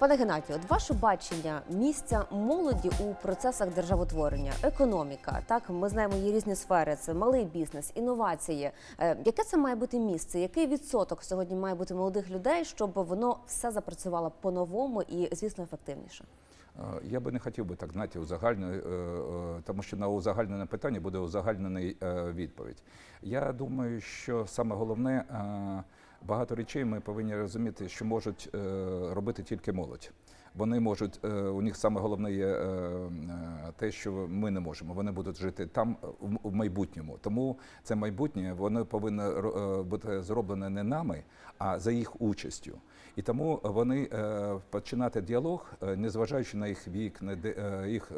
Пане Геннадію, от ваше бачення місця молоді у процесах державотворення, економіка. Так, ми знаємо, є різні сфери: це малий бізнес, інновації. Е, Яке це має бути місце? Який відсоток сьогодні має бути молодих людей, щоб воно все запрацювало по-новому і, звісно, ефективніше? Е, Я би не хотів би так знаєте, узагальнювати, е, тому що на узагальнене питання буде узагальнений відповідь. Я думаю, що саме головне багато речей ми повинні розуміти, що можуть е, робити тільки молодь. Вони можуть, е, у них саме головне є е, е, те, що ми не можемо. Вони будуть жити там в- майбутньому. Тому це майбутнє воно повинно бути зроблене не нами, а за їх участю. І тому вони починати діалог, незважаючи на їх вік, на їх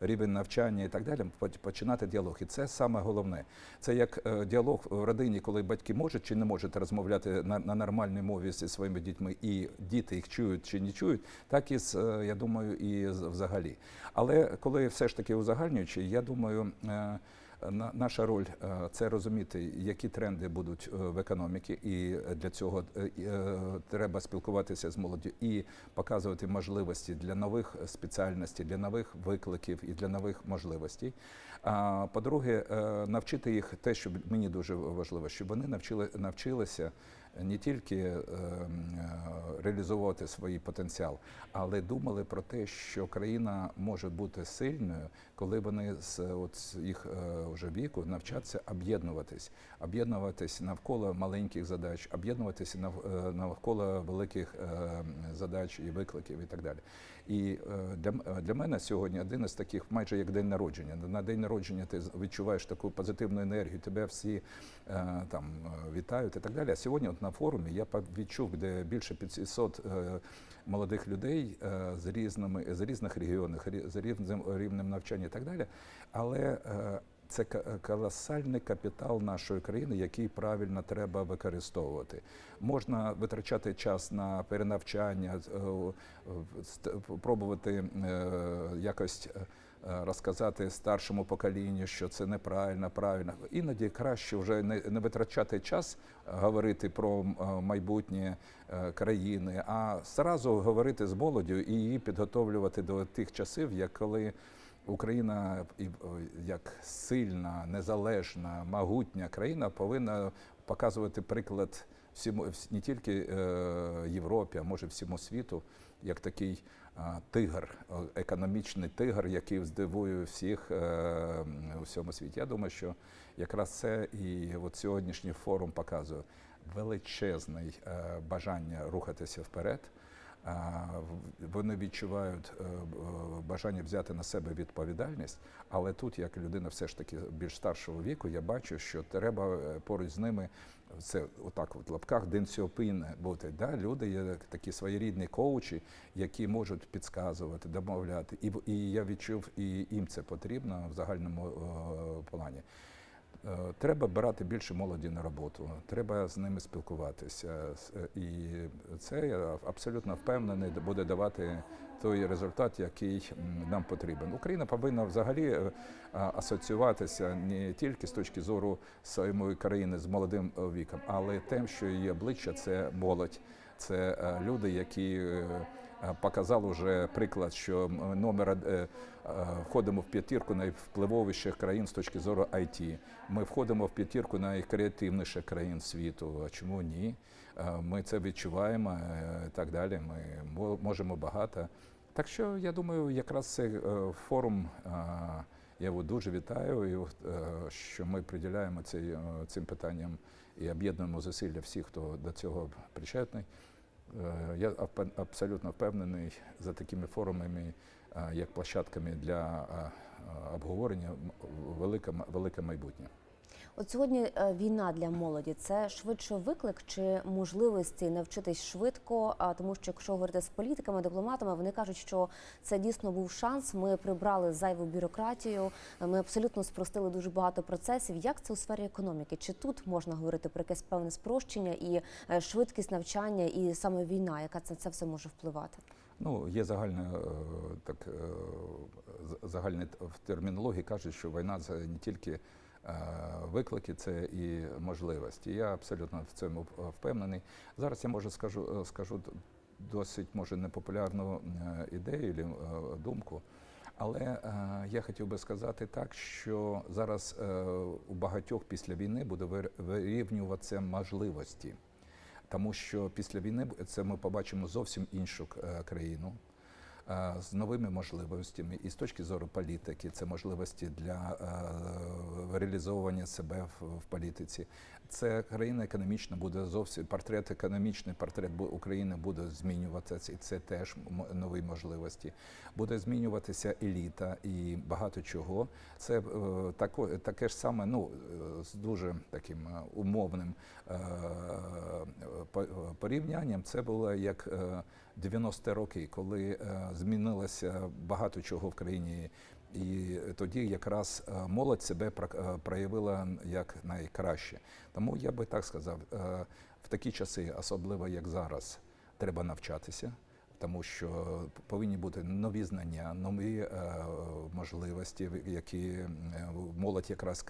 рівень навчання і так далі, починати діалог. І це саме головне. Це як діалог в родині, коли батьки можуть чи не можуть розмовляти на нормальній мові зі своїми дітьми, і діти їх чують чи не чують, так і з, е, я думаю, і взагалі. Але коли все ж таки узагальнюючи, я думаю. е, Наша роль е, це розуміти, які тренди будуть в економіці, і для цього треба спілкуватися з молоддю і показувати можливості для нових спеціальностей, для нових викликів і для нових можливостей. А по-друге, навчити їх те, що мені дуже важливо, щоб вони навчили навчилися не тільки реалізувати м, е, реалізовувати свій потенціал, але думали про те, що країна може бути сильною, коли вони з їх е, вже віку навчаться об'єднуватись, об'єднуватись навколо маленьких задач, об'єднуватися е, навколо великих е, задач і викликів і так далі. І е, для, е, для мене сьогодні один із таких, майже як день народження. На день народження ти відчуваєш таку позитивну енергію, тебе всі е, там вітають і так далі. А сьогодні, от на форумі, я відчув, де більше 500 е, молодих людей з різними з різних регіонів, з різним рівнем навчання і так далі. Але це колосальний капітал нашої країни, який правильно треба використовувати. Можна витрачати час на перенавчання, е, пробувати е, якось. е, Розказати старшому поколінню, що це неправильно, правильно. Іноді краще вже не, витрачати час говорити про майбутнє країни, а зразу говорити з молоддю і її підготовлювати до тих часів, як коли Україна і, як сильна, незалежна, могутня країна повинна показувати приклад всьому не тільки е, Європі, а може всьому світу, як такий тигр, економічний тигр, який здивує всіх е, у всьому світі. Я думаю, що якраз це і от сьогоднішній форум показує величезне е, бажання рухатися вперед. Вони відчувають е, е, бажання взяти на себе відповідальність, але тут, як людина все ж таки більш старшого віку, я бачу, що треба е, поруч з ними це отак в лапках денсіопин бути. Да? Люди є такі своєрідні коучі, які можуть підказувати, домовляти. І, і я відчув, і їм це потрібно в загальному плані. Е, Треба брати більше молоді на роботу, треба з ними спілкуватися. Е, І це я абсолютно впевнений буде давати той результат, який нам потрібен. Україна повинна взагалі е, асоціюватися не тільки з точки зору самої країни з молодим віком, але тим, що її обличчя це молодь, це е, люди, які е, показали вже приклад, що номер е, входимо в п'ятірку найвпливовіших країн з точки зору IT. Ми входимо в п'ятірку найкреативніших країн світу. Чому ні? Ми це відчуваємо і так далі. Ми можемо багато. Так що я думаю, якраз цей е, форум. Я його дуже вітаю, і е, що ми приділяємо цей, е, цим питанням і об'єднуємо зусилля всіх, хто до цього причетний. Е, Я абсолютно впевнений за такими форумами, як площадками для обговорення, велике, велике майбутнє. От сьогодні е, війна для молоді це швидше виклик чи можливості навчитись швидко? А тому, що якщо говорити з політиками, дипломатами, вони кажуть, що це дійсно був шанс. Ми прибрали зайву бюрократію, ми абсолютно спростили дуже багато процесів. Як це у сфері економіки? Чи тут можна говорити про якесь певне спрощення і е, швидкість навчання, і саме війна, яка це, це все може впливати? Ну, є загальна е, так загальна в термінології кажуть, що війна це не тільки виклики, це і можливості. Я абсолютно в цьому впевнений. Зараз я може скажу, е, скажу досить може непопулярну е, ідею думку. Але е, я хотів би сказати так, що зараз е, у багатьох після війни буде вир- вирівнюватися можливості, тому що після війни це ми побачимо зовсім іншу е, країну е, з новими можливостями, і з точки зору політики, це можливості для е, реалізовування себе в, політиці. Це країна економічна буде зовсім портрет економічний портрет України буде змінюватися, і це теж нові можливості. Буде змінюватися еліта і багато чого. Це е, таке ж саме, ну е, з дуже таким е, умовним е, по- е, порівнянням. Це було як е, 90-ті роки, коли е, змінилося багато чого в країні. І тоді якраз е, молодь себе е, проявила як найкраще. Тому я би так сказав, е, в такі часи, особливо як зараз, треба навчатися, тому що повинні бути нові знання, нові можливості, які молодь якраз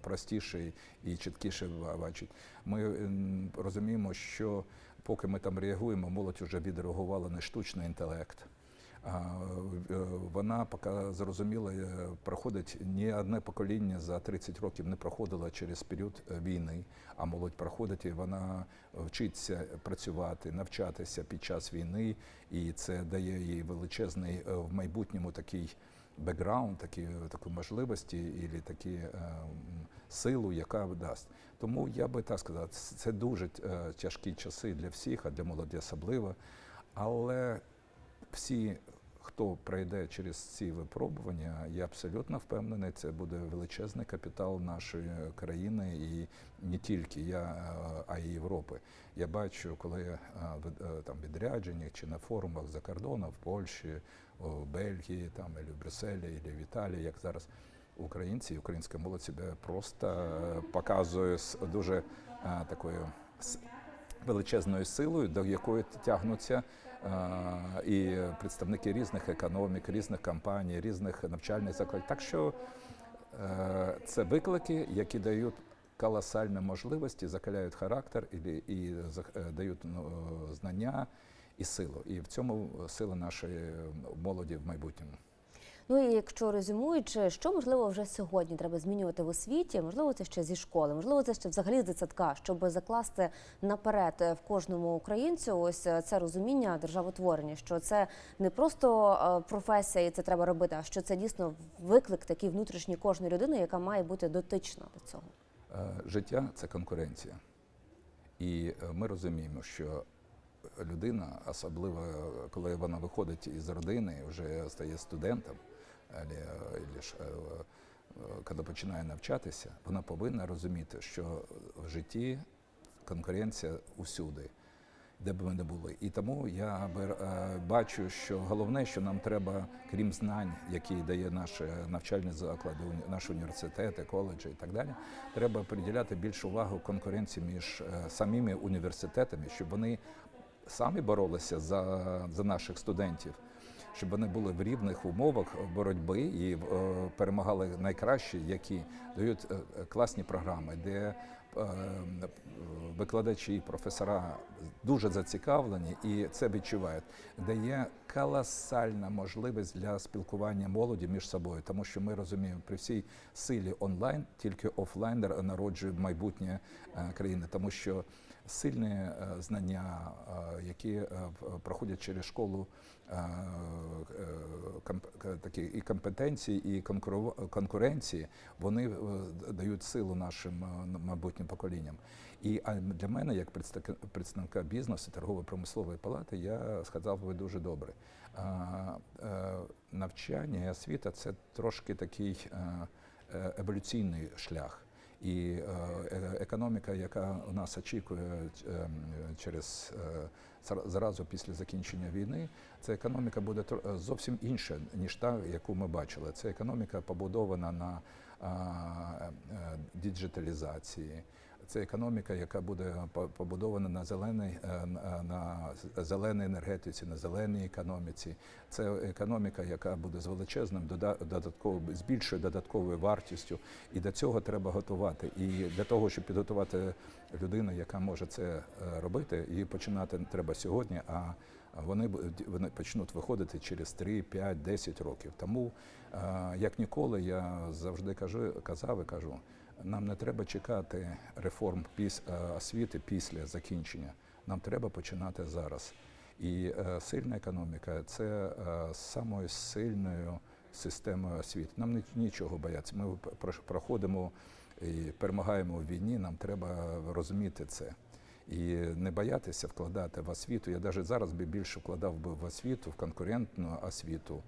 простіше і чіткіше бачить. Ми розуміємо, що поки ми там реагуємо, молодь вже відреагувала на штучний інтелект. Е, Вона поки зрозуміла, е, проходить ні одне покоління за 30 років не проходило через період е, війни, а молодь проходить і вона вчиться працювати, навчатися під час війни, і це дає їй величезний в майбутньому такий бекграунд, такі, таку можливості і такі е, силу, яка дасть. Тому я би так сказав, це дуже тяжкі часи для всіх, а для молоді особливо. Але всі, хто пройде через ці випробування, я абсолютно впевнений, це буде величезний капітал нашої країни і не тільки я, е, а й Європи. Я бачу, коли е, в- е, там відряджені чи на форумах за кордоном в Польщі, в Бельгії, там і в Брюсселі, і в Італії, як зараз українці і українська молодь себе просто е, показує з дуже е, такою величезною силою, до якої тягнуться е, і представники різних економік, різних компаній, різних навчальних закладів. Так що е, це виклики, які дають колосальні можливості, закаляють характер і, і е, дають ну, знання і силу. І в цьому сила нашої молоді в майбутньому. Ну і якщо резюмуючи, що можливо вже сьогодні треба змінювати в освіті, можливо, це ще зі школи, можливо, це ще взагалі з дитсадка, щоб закласти наперед е, в кожному українцю ось е, це розуміння державотворення, що це не просто е, професія, і це треба робити, а що це дійсно виклик такий внутрішній кожної людини, яка має бути дотична до цього. Життя це конкуренція. І ми розуміємо, що людина, особливо коли вона виходить із родини, вже стає студентом, або ж, е, е, коли починає навчатися, вона повинна розуміти, що в житті конкуренція усюди. Де б ми не були, і тому я е, бачу, що головне, що нам треба, крім знань, які дає наші навчальні заклади, наші університети, коледжі і так далі, треба приділяти більшу увагу конкуренції між самими університетами, щоб вони самі боролися за, за наших студентів, щоб вони були в рівних умовах боротьби і е, перемагали найкращі, які дають е, е, класні програми, де викладачі, професора дуже зацікавлені і це відчувають. Де є колосальна можливість для спілкування молоді між собою, тому що ми розуміємо, при всій силі онлайн тільки офлайн народжує майбутнє країни, тому що сильні е, знання, е, які е, проходять через школу такі і компетенції, і конкуренції, вони дають силу нашим майбутнім поколінням. І для мене, як представника- бізнесу, торгово-промислової палати, я сказав би дуже добре. Навчання і освіта це трошки такий еволюційний шлях. І е, економіка, яка у нас очікує е, через е, зразу після закінчення війни, ця економіка буде зовсім інша, ніж та, яку ми бачили. Це економіка побудована на діджиталізації. Це економіка, яка буде по- побудована на зеленій, е, на- на зеленій енергетиці, на зеленій економіці. Це економіка, яка буде з величезним дода- додатковим, з більшою додатковою вартістю. І до цього треба готувати. І для того, щоб підготувати людину, яка може це е, робити, її починати треба сьогодні. а вони вони почнуть виходити через 3, 5, 10 років. Тому, е, як ніколи, я завжди кажу, казав і кажу, нам не треба чекати реформ піс, е, освіти після закінчення. Нам треба починати зараз. І е, сильна економіка це е, самою сильною системою освіти. Нам ні- нічого бояться. Ми проходимо і перемагаємо в війні. Нам треба розуміти це і не боятися вкладати в освіту. Я навіть зараз би більше вкладав би в освіту, в конкурентну освіту,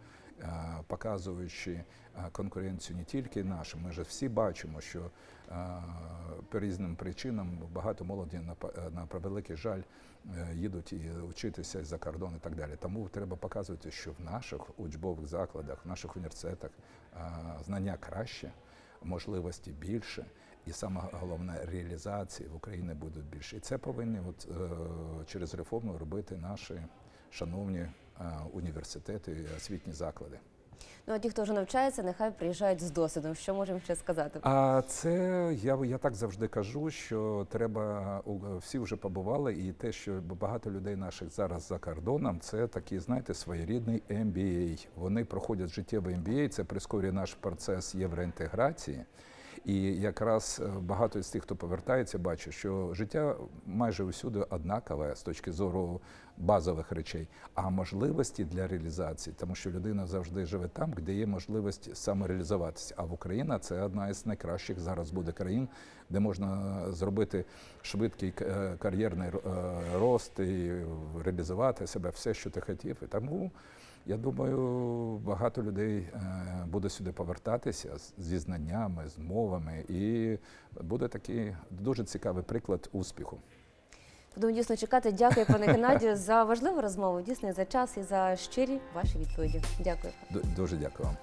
показуючи конкуренцію не тільки нашим. Ми ж всі бачимо, що по різним причинам багато молоді на е, превеликий жаль е, їдуть і вчитися за кордон і так далі. Тому треба показувати, що в наших учбових закладах, в наших університетах знання краще, можливості більше. І саме головне реалізації в Україні будуть більше. І це повинні от, е, через реформу робити наші шановні університети і освітні заклади. Ну а ті, хто вже навчається, нехай приїжджають з досвідом. Що можемо ще сказати? А це я, я так завжди кажу, що треба всі вже побували, і те, що багато людей наших зараз за кордоном, це такий, знаєте, своєрідний MBA. Вони проходять життєвий MBA, це прискорює наш процес євроінтеграції. І якраз е, багато з тих, хто повертається, бачить, що життя майже усюди однакове з точки зору базових речей, а можливості для реалізації, тому що людина завжди живе там, де є можливість самореалізуватися. А в Україна це одна із найкращих зараз буде країн, де можна зробити швидкий е, кар'єрний е, рост і реалізувати себе, все, що ти хотів. І тому я думаю, багато людей е, буде сюди повертатися зі знаннями, з мовами, і буде такий дуже цікавий приклад успіху. Будемо дійсно чекати. Дякую, пане Геннадію, за важливу розмову. Дійсно, за час і за щирі ваші відповіді. Дякую. Ду- Дуже дякую вам.